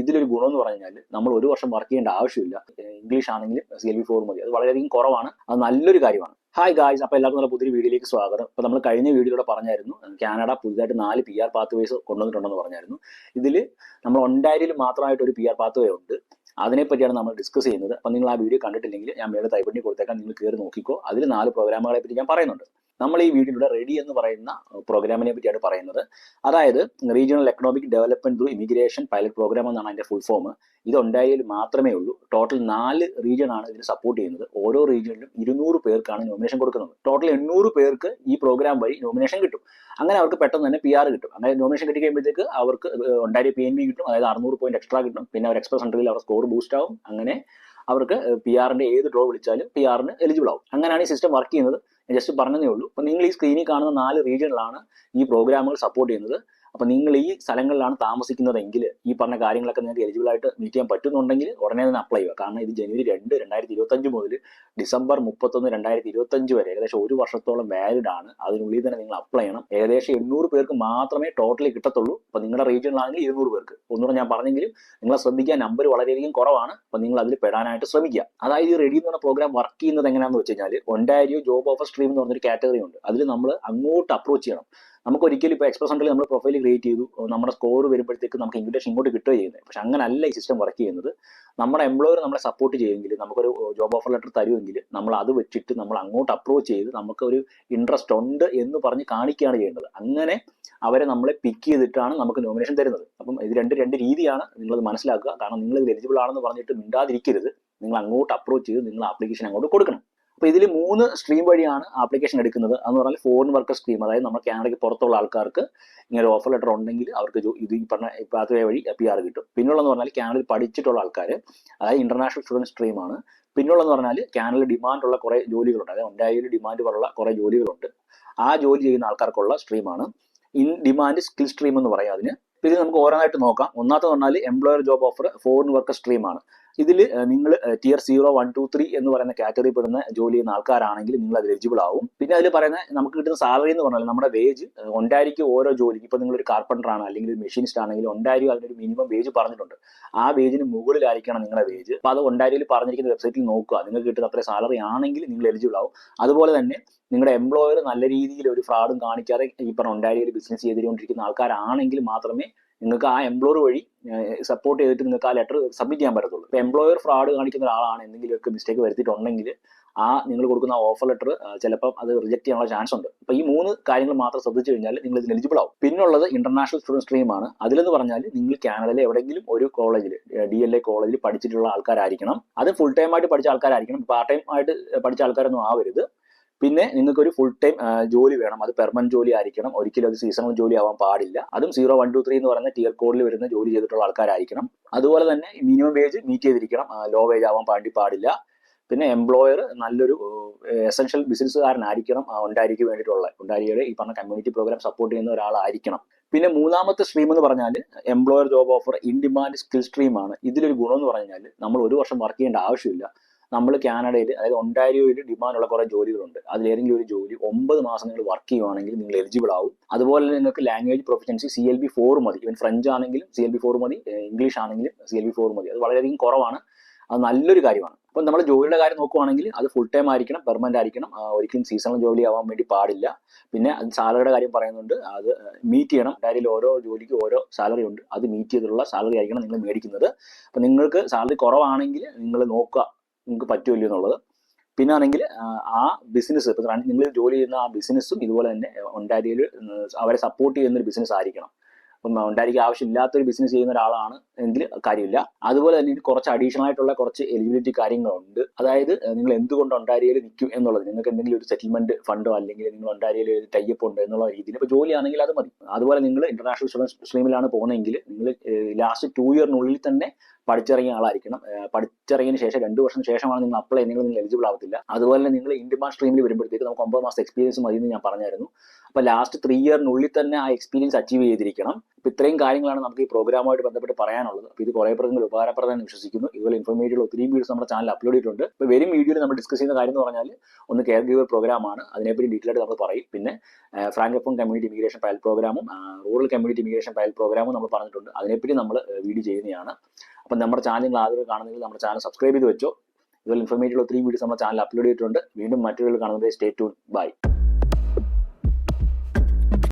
ഇതിലൊരു ഗുണം എന്ന് പറഞ്ഞാൽ നമ്മൾ ഒരു വർഷം വർക്ക് ചെയ്യേണ്ട ആവശ്യമില്ല. ഇംഗ്ലീഷ് ആണെങ്കിലും സി എൽ വി ഫോർ മതി. അത് വളരെയധികം കുറവാണ്. അത് നല്ലൊരു കാര്യമാണ്. ഹായ് ഗായ്സ് അപ്പോൾ എല്ലാവർക്കും നല്ല പുതിയൊരു വീഡിയോയിലേക്ക് സ്വാഗതം. അപ്പോൾ നമ്മൾ കഴിഞ്ഞ വീഡിയോയിലൂടെ പറഞ്ഞായിരുന്നു കാനഡ പുതുതായിട്ട് നാല് പി ആർ പാത്ത് വേസ് കൊണ്ടുവന്നിട്ടുണ്ടെന്ന് പറഞ്ഞായിരുന്നു. ഇതിൽ നമ്മൾ ഒണ്ടാരിയിൽ മാത്രമായിട്ട് ഒരു പി ആർ പാത്ത് വേ ഉണ്ട്. അതിനെപ്പറ്റിയാണ് നമ്മൾ ഡിസ്കസ് ചെയ്യുന്നത്. അപ്പോൾ നിങ്ങൾ ആ വീഡിയോ കണ്ടിട്ടില്ലെങ്കിൽ ഞാൻ മേലെ തൈപ്പണ്ണി കൊടുത്തേക്കാൻ നിങ്ങൾ കയറി നോക്കിക്കോ. അതിൽ നാല് പ്രോഗ്രാമുകളെ പറ്റി ഞാൻ പറയുന്നുണ്ട്. നമ്മൾ ഈ വീഡിയോയിലൂടെ റെഡി എന്ന് പറയുന്ന പ്രോഗ്രാമിനെ പറ്റിയാണ് പറയുന്നത്. അതായത് regional economic development through immigration pilot program എന്നാണ് അതിന്റെ ഫുൾ ഫോം ഇത് ഉണ്ടായാൽ മാത്രമേ ഉള്ളൂ. ടോട്ടൽ നാല് റീജിയൺ ആണ് ഇതിന് സപ്പോർട്ട് ചെയ്യുന്നത്. ഓരോ റീജിയണിലും ഇരുന്നൂറ് പേർക്കാണ് നോമിനേഷൻ കൊടുക്കുന്നത്. ടോട്ടൽ എണ്ണൂറ് പേർക്ക് ഈ പ്രോഗ്രാം വഴി നോമിനേഷൻ കിട്ടും. അങ്ങനെ അവർക്ക് പെട്ടെന്ന് തന്നെ പി ആർ കിട്ടും. അങ്ങനെ നോമിനേഷൻ കിട്ടി കഴിയുമ്പോഴത്തേക്ക് അവർക്ക് ഉണ്ടായ പി എൻ ബി കിട്ടും. അതായത് അറുന്നൂറ് പോയിന്റ് എക്സ്ട്രാ കിട്ടും. പിന്നെ അവർ എക്സ്പ്രസ് സെന്ററിൽ അവർ സ്കോർ ബൂസ്റ്റ് ആവും. അങ്ങനെ അവർക്ക് പി ആറിന്റെ ഏത് ഡ്രോ വിളിച്ചാലും പി ആറിന് എലിജിബിൾ ആവും. അങ്ങനെയാണ് ഈ സിസ്റ്റം വർക്ക് ചെയ്യുന്നത്. ജസ്റ്റ് പറഞ്ഞതേ ഉള്ളൂ. അപ്പോൾ നിങ്ങൾ ഈ സ്ക്രീനിൽ കാണുന്ന നാല് റീജിയനിലാണ് ഈ പ്രോഗ്രാമുകൾ സപ്പോർട്ട് ചെയ്യുന്നത്. അപ്പോൾ നിങ്ങൾ ഈ സ്ഥലങ്ങളിലാണ് താമസിക്കുന്നതെങ്കിൽ ഈ പറഞ്ഞ കാര്യങ്ങളൊക്കെ നിങ്ങൾക്ക് എലിജിബിൾ ആയിട്ട് മീറ്റ് ചെയ്യാൻ പറ്റുന്നുണ്ടെങ്കിൽ ഉടനെ തന്നെ അപ്ലൈ ചെയ്യുക. കാരണം ഇത് ജനുവരി രണ്ട് രണ്ടായിരത്തി ഇരുപത്തഞ്ച് മുതൽ ഡിസംബർ മുപ്പത്തൊന്ന് രണ്ടായിരത്തി ഇരുപത്തഞ്ച് വരെ ഏകദേശം ഒരു വർഷത്തോളം വാലിഡ് ആണ്. അതിനുള്ളിൽ തന്നെ നിങ്ങൾ അപ്ലൈ ചെയ്യണം. ഏകദേശം എണ്ണൂറ് പേർക്ക് മാത്രമേ ടോട്ടലി കിട്ടത്തുള്ളൂ. അപ്പോൾ നിങ്ങളുടെ റീജിയനിലാണെങ്കിൽ ഇരുന്നൂറ് പേർക്ക്. ഒന്നുകൂടെ ഞാൻ പറഞ്ഞെങ്കിലും നിങ്ങളെ ശ്രദ്ധിക്കുക നമ്പർ വളരെയധികം കുറവാണ്. അപ്പോൾ നിങ്ങൾ അതിൽ പെടാനായിട്ട് ശ്രമിക്കുക. അതായത് ഈ റെഡി എന്ന് പറഞ്ഞ പ്രോഗ്രാം വർക്ക് ചെയ്യുന്നത് എങ്ങനെയാണെന്ന് വെച്ച് കഴിഞ്ഞാൽ ഒണ്ടാരിയോ ജോബ് ഓഫർ സ്ട്രീം എന്ന് പറഞ്ഞൊരു കാറ്റഗറി ഉണ്ട്. അതിൽ നമ്മൾ അങ്ങോട്ട് അപ്രോച്ച് ചെയ്യണം. നമുക്ക് ഒരിക്കലും ഇപ്പൊ എക്സ്പ്രസ് ഉണ്ടെങ്കിൽ നമ്മൾ പ്രൊഫൈൽ ക്രിയേറ്റ് ചെയ്തു. നമ്മുടെ സ്കോർ വരുമ്പോഴത്തേക്ക് നമുക്ക് ഇൻവിറ്റേഷൻ ഇങ്ങോട്ട് കിട്ടുകയോ ചെയ്യുന്നത്. പക്ഷെ അങ്ങനല്ല ഈ സിസ്റ്റം വർക്ക് ചെയ്യുന്നത്. നമ്മുടെ എംപ്ലോയർ നമ്മളെ സപ്പോർട്ട് ചെയ്യുമെങ്കിൽ നമുക്കൊരു ജോബ് ഓഫർ ലെറ്റർ തരുമെങ്കിൽ നമ്മൾ അത് വെച്ചിട്ട് നമ്മൾ അങ്ങോട്ട് അപ്രോച്ച് ചെയ്ത് നമുക്ക് ഒരു ഇൻട്രസ്റ്റ് ഉണ്ട് എന്ന് പറഞ്ഞ് കാണിക്കുകയാണ് ചെയ്യേണ്ടത്. അങ്ങനെ അവരെ നമ്മളെ പിക്ക് ചെയ്തിട്ടാണ് നമുക്ക് നോമിനേഷൻ തരുന്നത്. അപ്പം ഇത് രണ്ട് രണ്ട് രീതിയാണ് നിങ്ങളത് മനസ്സിലാക്കുക. കാരണം നിങ്ങൾ ഇത് എലിജിബിൾ ആണെന്ന് പറഞ്ഞിട്ട് മിണ്ടാതിരിക്കരുത്. നിങ്ങൾ അങ്ങോട്ട് അപ്രോച്ച് ചെയ്ത് നിങ്ങൾ ആപ്ലിക്കേഷൻ അങ്ങോട്ട് കൊടുക്കണം. അപ്പൊ ഇതിൽ മൂന്ന് സ്ട്രീം വഴിയാണ് ആപ്ലിക്കേഷൻ എടുക്കുന്നത്. എന്ന് പറഞ്ഞാൽ ഫോറിൻ വർക്കർ സ്ട്രീം അതായത് നമ്മൾ കാനഡയ്ക്ക് പുറത്തുള്ള ആൾക്കാർക്ക് ഇങ്ങനെ ഓഫർ ലെറ്റർ ഉണ്ടെങ്കിൽ അവർക്ക് ഇത് ഈ പറഞ്ഞ പാത്വേ വഴി പി ആർ കിട്ടും. പിന്നുള്ളതെന്ന് പറഞ്ഞാൽ കാനഡയിൽ പഠിച്ചിട്ടുള്ള ആൾക്കാർ അതായത് ഇന്റർനാഷണൽ സ്റ്റുഡന്റ് സ്ട്രീമാണ് പിന്നുള്ളതെന്ന് പറഞ്ഞാൽ കാനഡയിൽ ഡിമാൻഡ് ഉള്ള കുറേ ജോലികളുണ്ട്. അതായത് ഒണ്ടായിൽ ഡിമാൻഡ് പോലുള്ള കുറേ ജോലികളുണ്ട്. ആ ജോലി ചെയ്യുന്ന ആൾക്കാർക്കുള്ള സ്ട്രീമാണ് ഇൻ ഡിമാൻഡ് സ്കിൽ സ്ട്രീം എന്ന് പറയാം അതിന്. ഇത് നമുക്ക് ഓരോന്നായിട്ട് നോക്കാം. ഒന്നാമത്തെ പറഞ്ഞാൽ employer job offer foreign worker സ്ട്രീമാണ് ഇതിൽ നിങ്ങൾ tier zero one two three എന്ന് പറയുന്ന കാറ്റഗറി പെടുന്ന ജോലി ചെയ്യുന്ന ആൾക്കാരാണെങ്കിൽ നിങ്ങൾ അതിൽ എലിജിബിൾ ആവും. പിന്നെ അതിൽ പറയുന്ന നമുക്ക് കിട്ടുന്ന സാലറി എന്ന് പറഞ്ഞാൽ നമ്മുടെ വേജ് ഒണ്ടായിരിക്കും ഓരോ ജോലിക്ക്. ഇപ്പൊ നിങ്ങൾ ഒരു കാർപ്പന്റർ ആണ് അല്ലെങ്കിൽ ഒരു മെഷീനിസ്റ്റ് ആണെങ്കിൽ ഒണ്ടായിരിക്കും അതിനൊരു മിനിമം വേജ് പറഞ്ഞിട്ടുണ്ട്. ആ വേജിന് മുകളിലായിരിക്കണം നിങ്ങളുടെ വേജ് അപ്പോൾ അത് ഉണ്ടായിരിക്കും പറഞ്ഞിരിക്കുന്ന വെബ്സൈറ്റിൽ നോക്കുക. നിങ്ങൾക്ക് കിട്ടുന്ന അത്ര സാലറി ആണെങ്കിൽ നിങ്ങൾ എലിജിബിൾ ആവും. അതുപോലെ തന്നെ നിങ്ങളുടെ എംപ്ലോയർ നല്ല രീതിയിൽ ഒരു ഫ്രോഡും കാണിക്കാതെ ഈ പറഞ്ഞ ഒണ്ടാരിയിൽ ബിസിനസ് ചെയ്തുകൊണ്ടിരിക്കുന്ന ആൾക്കാരാണെങ്കിൽ മാത്രമേ നിങ്ങൾക്ക് ആ എംപ്ലോയർ വഴി സപ്പോർട്ട് ചെയ്തിട്ട് നിങ്ങൾക്ക് ആ ലെറ്റർ സബ്മിറ്റ് ചെയ്യാൻ പറ്റത്തുള്ളൂ. ഇപ്പോൾ എംപ്ലോയർ ഫ്രോഡ് കാണിക്കുന്ന ഒരാളാണ് എന്തെങ്കിലുമൊക്കെ മിസ്റ്റേക്ക് വരുത്തിയിട്ടുണ്ടെങ്കിൽ ആ നിങ്ങൾ കൊടുക്കുന്ന ഓഫർ ലെറ്റർ ചിലപ്പം അത് റിജക്ട് ചെയ്യാനുള്ള ചാൻസ് ഉണ്ട്. അപ്പോൾ ഈ മൂന്ന് കാര്യങ്ങൾ മാത്രം ശ്രദ്ധിച്ചു കഴിഞ്ഞാൽ നിങ്ങൾ ഇതിന് എലിജിബിൾ ആവും. പിന്നുള്ളത് ഇന്റർനാഷണൽ സ്റ്റുഡന്റ് സ്ട്രീം ആണ്. അതിലെന്ന് പറഞ്ഞാൽ നിങ്ങൾ കാനഡയിലെ എവിടെയെങ്കിലും ഒരു കോളേജിൽ ഡി എൽ എ കോളേജിൽ പഠിച്ചിട്ടുള്ള ആൾക്കാരായിരിക്കണം. അത് ഫുൾ ടൈം ആയിട്ട് പഠിച്ച ആൾക്കാരായിരിക്കണം. പാർട്ട് ടൈം ആയിട്ട് പഠിച്ച ആൾക്കാരൊന്നും ആവരുത്. പിന്നെ നിങ്ങൾക്ക് ഒരു ഫുൾ ടൈം ജോലി വേണം. അത് പെർമനന്റ് ജോലി ആയിരിക്കണം. ഒരിക്കലും അത് സീസണൽ ജോലി ആവാൻ പാടില്ല. അതും സീറോ വൺ ടു ത്രീ എന്ന് പറയുന്ന ടിയർ കോഡിൽ വരുന്ന ജോലി ചെയ്തിട്ടുള്ള ആൾക്കാരായിരിക്കണം. അതുപോലെ തന്നെ മിനിമം വേജ് മീറ്റ് ചെയ്തിരിക്കണം. ലോ വേജ് ആവാൻ പാടി പാടില്ല. പിന്നെ എംപ്ലോയർ നല്ലൊരു എസൻഷ്യൽ ബിസിനസ്സുകാരനായിരിക്കണം ഉണ്ടായിരിക്കും വേണ്ടിയിട്ടുള്ള ഉണ്ടാരിയുടെ ഈ പറഞ്ഞ കമ്മ്യൂണിറ്റി പ്രോഗ്രാം സപ്പോർട്ട് ചെയ്യുന്ന ഒരാളായിരിക്കണം. പിന്നെ മൂന്നാമത്തെ സ്ട്രീം എന്ന് പറഞ്ഞാൽ employer job offer in demand skill സ്ട്രീമാണ് ഇതിലൊരു ഗുണം എന്ന് പറഞ്ഞാൽ നമ്മൾ ഒരു വർഷം വർക്ക് ചെയ്യേണ്ട ആവശ്യമില്ല. നമ്മൾ കാനഡയിൽ അതായത് ഒണ്ടാരിയോയിൽ ഡിമാൻഡുള്ള കുറേ ജോലികളുണ്ട്. അതിലേതെങ്കിലും ഒരു ജോലി ഒമ്പത് മാസം നിങ്ങൾ വർക്ക് ചെയ്യുവാണെങ്കിൽ നിങ്ങൾ എലിജിബിൾ ആവും. അതുപോലെ നിങ്ങൾക്ക് language proficiency C L B four മതി. ഇവൻ ഫ്രഞ്ച് ആണെങ്കിലും സി എൽ ബി ഫോർ മതി. ഇംഗ്ലീഷ് ആണെങ്കിലും സി എൽ ബി ഫോർ മതി. അത് വളരെയധികം കുറവാണ്. അത് നല്ലൊരു കാര്യമാണ്. അപ്പം നമ്മൾ ജോലിയുടെ കാര്യം നോക്കുവാണെങ്കിൽ അത് ഫുൾ ടൈം ആയിരിക്കണം പെർമനന്റ് ആയിരിക്കണം. ഒരിക്കലും സീസണൽ ജോലി ആവാൻ വേണ്ടി പാടില്ല. പിന്നെ സാലറിയുടെ കാര്യം പറയുന്നുണ്ട്. അത് മീറ്റ് ചെയ്യണം. ഡയറിയിൽ ഓരോ ജോലിക്ക് ഓരോ സാലറി ഉണ്ട്. അത് മീറ്റ് ചെയ്തിട്ടുള്ള സാലറി ആയിരിക്കണം നിങ്ങൾ മേടിക്കുന്നത്. അപ്പം നിങ്ങൾക്ക് സാലറി കുറവാണെങ്കിൽ നിങ്ങൾ നോക്കുക. നിങ്ങൾക്ക് പറ്റുമല്ലോ എന്നുള്ളത്. പിന്നെ ആണെങ്കിൽ ആ ബിസിനസ് ഇപ്പം നിങ്ങൾ ജോലി ചെയ്യുന്ന ആ ബിസിനസ്സും ഇതുപോലെ തന്നെ ഒണ്ടാരിയിൽ അവരെ സപ്പോർട്ട് ചെയ്യുന്ന ഒരു ബിസിനസ് ആയിരിക്കണം. അപ്പം ഒണ്ടാരിക്ക് ആവശ്യമില്ലാത്തൊരു ബിസിനസ് ചെയ്യുന്ന ഒരാളാണ് എങ്കിൽ കാര്യമില്ല. അതുപോലെ തന്നെ ഇത് കുറച്ച് അഡീഷണൽ ആയിട്ടുള്ള കുറച്ച് എലിജിബിലിറ്റി കാര്യങ്ങളുണ്ട്. അതായത് നിങ്ങൾ എന്തുകൊണ്ട് ഒണ്ടാരിയിൽ നിൽക്കും എന്നുള്ളത്. നിങ്ങൾക്ക് എന്തെങ്കിലും ഒരു സെറ്റിൽമെന്റ് ഫണ്ടോ അല്ലെങ്കിൽ നിങ്ങൾ ഒണ്ടാരിയയിൽ ടൈപ്പ് ഉണ്ട് എന്നുള്ള രീതിയിൽ. ഇപ്പോൾ ജോലി ആണെങ്കിൽ അത് മതി. അതുപോലെ നിങ്ങൾ ഇന്റർനാഷണൽ സ്ട്രീമിലാണ് പോകുന്നതെങ്കിൽ നിങ്ങൾ ലാസ്റ്റ് ടു ഇയറിനുള്ളിൽ തന്നെ പഠിച്ചിറങ്ങിയ ആളായിരിക്കണം. പഠിച്ചിറങ്ങിയതിന് ശേഷം രണ്ട് വർഷം ശേഷമാണ് നിങ്ങൾ അപ്ലൈ ചെയ്യുന്നത് നിങ്ങൾ എലിജിബിൾ ആവത്തില്ല. അതുപോലെ തന്നെ നിങ്ങൾ ഇൻഡിമാൻഡ് സ്ട്രീമിൽ വരുമ്പോഴത്തേക്ക് നമുക്ക് ഒമ്പത് മാസം എക്സ്പീരിയൻസ് മതി എന്ന് ഞാൻ പറഞ്ഞായിരുന്നു. അപ്പോൾ ലാസ്റ്റ് ത്രീ ഇയറിനുള്ളിൽ തന്നെ ആ എക്സ്പീരിയൻസ് അച്ചീവ് ചെയ്തിരിക്കണം. അപ്പോൾ ഇത്രയും കാര്യങ്ങളാണ് നമുക്ക് ഈ പ്രോഗ്രാമുമായിട്ട് ബന്ധപ്പെട്ട് പറയാനുള്ളത്. അപ്പോൾ ഇത് കുറേ പേർക്ക് ഉപകാരപ്രദമെന്ന് വിശ്വസിക്കുന്നു. ഇതുപോലെ ഇൻഫോർമേറ്റീവ് ഒത്തിരി വീഡിയോസ് നമ്മുടെ ചാനൽ അപ്ലോഡ് ചെയ്തിട്ടുണ്ട്. ഇപ്പോൾ വരും വീഡിയോയിൽ നമ്മൾ ഡിസ്കസ് ചെയ്യുന്ന കാര്യം എന്ന് പറഞ്ഞാൽ ഒന്ന് കെയർ ഗീവർ പ്രോഗ്രാമാണ് അതിനെപ്പറ്റി ഡീറ്റെയിൽ ആയിട്ട് നമ്മൾ പറയും. പിന്നെ ഫ്രാങ്കഫോൺ കമ്മ്യൂണിറ്റി ഇമിഗ്രേഷൻ ഫയൽ പ്രോഗ്രാമും റൂറൽ കമ്മ്യൂണിറ്റി ഇമിഗ്രേഷൻ ഫയൽ പ്രോഗ്രാമും നമ്മൾ പറഞ്ഞിട്ടുണ്ട്. അതിനെപ്പറ്റി നമ്മൾ വീഡിയോ ചെയ്യുന്നതാണ്. അപ്പം നമ്മുടെ ചാനൽ നിങ്ങൾ ആദ്യം കാണുന്നെങ്കിൽ നമ്മുടെ ചാനൽ സബ്സ്ക്രൈബ് ചെയ്ത് വെച്ചോ. ഇതുപോലെ ഇൻഫോർമേറ്റീവ് ഒത്തിരി വീഡിയോസ് നമ്മുടെ ചാനൽ അപ്ലോഡ് ചെയ്തിട്ടുണ്ട്. വീണ്ടും മറ്റൊരു കാണുന്നത് സ്റ്റേ ട്യൂൺ ബൈ